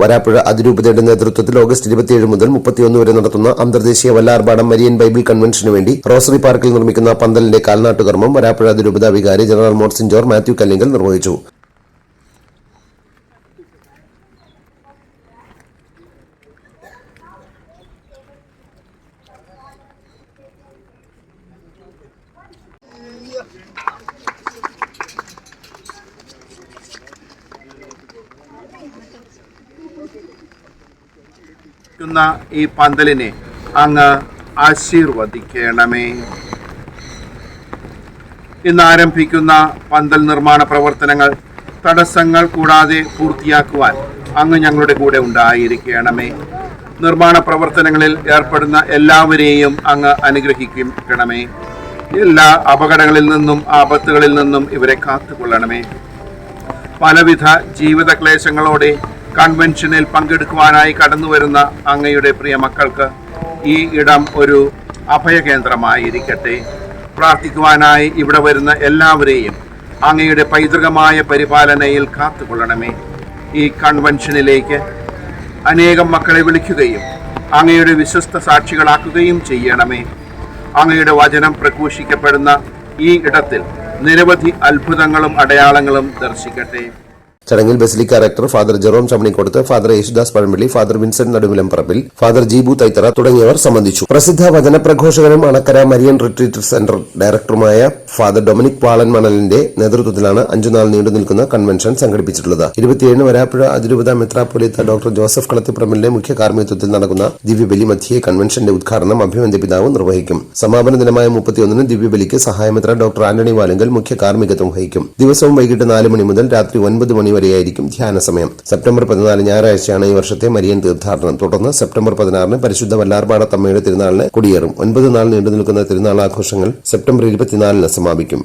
വരാപ്പുഴ അതിരൂപതയുടെ നേതൃത്വത്തിൽ ഓഗസ്റ്റ് ഇരുപത്തിയേഴ് മുതൽ മുപ്പത്തിയൊന്ന് വരെ നടത്തുന്ന അന്തർദേശീയ വല്ലാർപാടം മരിയൻ ബൈബിൾ കൺവെൻഷനു വേണ്ടി റോസറി പാർക്കിൽ നിർമ്മിക്കുന്ന പന്തലിന്റെ കാൽനാട്ടുകർമ്മം വരാപ്പുഴ അതിരൂപത വികാരി ജനറൽ മോർസിൻജോർ മാത്യു കല്ലിങ്കൽ നിർവഹിച്ചു. ക്കുന്ന ഈ പന്തലിനെ അങ്ങ് ആശീർവദിക്കണമേ. ഇന്ന് ആരംഭിക്കുന്ന പന്തൽ നിർമ്മാണ പ്രവർത്തനങ്ങൾ തടസ്സങ്ങൾ കൂടാതെ പൂർത്തിയാക്കുവാൻ അങ്ങ് ഞങ്ങളുടെ കൂടെ ഉണ്ടായിരിക്കണമേ. നിർമ്മാണ പ്രവർത്തനങ്ങളിൽ ഏർപ്പെടുന്ന എല്ലാവരെയും അങ്ങ് അനുഗ്രഹിക്കണമേ. എല്ലാ അപകടങ്ങളിൽ നിന്നും ആപത്തുകളിൽ നിന്നും ഇവരെ കാത്തുകൊള്ളണമേ. പലവിധ ജീവിത ക്ലേശങ്ങളോടെ കൺവെൻഷനിൽ പങ്കെടുക്കുവാനായി കടന്നു വരുന്ന അങ്ങയുടെ പ്രിയ മക്കൾക്ക് ഈ ഇടം ഒരു അഭയകേന്ദ്രമായിരിക്കട്ടെ. പ്രാർത്ഥിക്കുവാനായി ഇവിടെ വരുന്ന എല്ലാവരെയും അങ്ങയുടെ പൈതൃകമായ പരിപാലനയിൽ കാത്തുകൊള്ളണമേ. ഈ കൺവെൻഷനിലേക്ക് അനേകം മക്കളെ വിളിക്കുകയും അങ്ങയുടെ വിശ്വസ്ത സാക്ഷികളാക്കുകയും ചെയ്യണമേ. അങ്ങയുടെ വചനം പ്രഘോഷിക്കപ്പെടുന്ന ഈ ഇടത്തിൽ നിരവധി അത്ഭുതങ്ങളും അടയാളങ്ങളും ദർശിക്കട്ടെ. ചടങ്ങിൽ basilica rector father Jerome Chamanikkodath father Yesudas Pazhampilly father Vincent Naduvilam Parambil father Jeebu Thaithara തുടങ്ങിയവർ സംബന്ധിച്ചു. പ്രസിദ്ധ വചനപ്രഘോഷകനും അണക്കര മരിയൻ റിട്രീറ്റ് സെന്റർ ഡയറക്ടറുമായ ഫാദർ ഡൊമിനിക് പാളൻ മണലിന്റെ നേതൃത്വത്തിലാണ് അഞ്ചുനാൾ നീണ്ടു നിൽക്കുന്ന കൺവെൻഷൻ സംഘടിപ്പിച്ചിട്ടുള്ളത്. ഇരുപത്തിയേഴിന് വരാപ്പുഴ അതിരൂപത മെത്രാപ്പൊലീത്ത ഡോക്ടർ ജോസഫ് കളത്തിപ്പറമ്പിലിന്റെ മുഖ്യ കാർമ്മികത്വത്തിൽ നടക്കുന്ന ദിവ്യബലി മധ്യേ കൺവെൻഷന്റെ ഉദ്ഘാടനം അഭിമന്യ പിതാവ് നിർവഹിക്കും. സമാപന ദിനമായ മുപ്പത്തിയൊന്നിന് ദിവ്യബലിക്ക് സഹായമെത്ര ഡോക്ടർ ആന്റണി വാലുങ്കൽ മുഖ്യ കാർമ്മികത്വം വഹിക്കും. ദിവസവും വൈകിട്ട് നാല് മണി മുതൽ രാത്രി ഒൻപത് മണി വരെയായിരിക്കും ധ്യാന സമയം. സെപ്റ്റംബർ പതിനാല് ഞായറാഴ്ചയാണ് ഈ വർഷത്തെ മരിയൻ തീർത്ഥാടനം. തുടർന്ന് സെപ്റ്റംബർ പതിനാറിന് പരിശുദ്ധ വല്ലാർപാട തമ്മയുടെ തിരുനാളിന് കൊടിയേറും. ഒൻപത് നാൾ നീണ്ടു നിൽക്കുന്ന തിരുനാൾ ആഘോഷങ്ങൾ സെപ്റ്റംബർ ഇരുപത്തിനാലിന് സമാപിക്കും.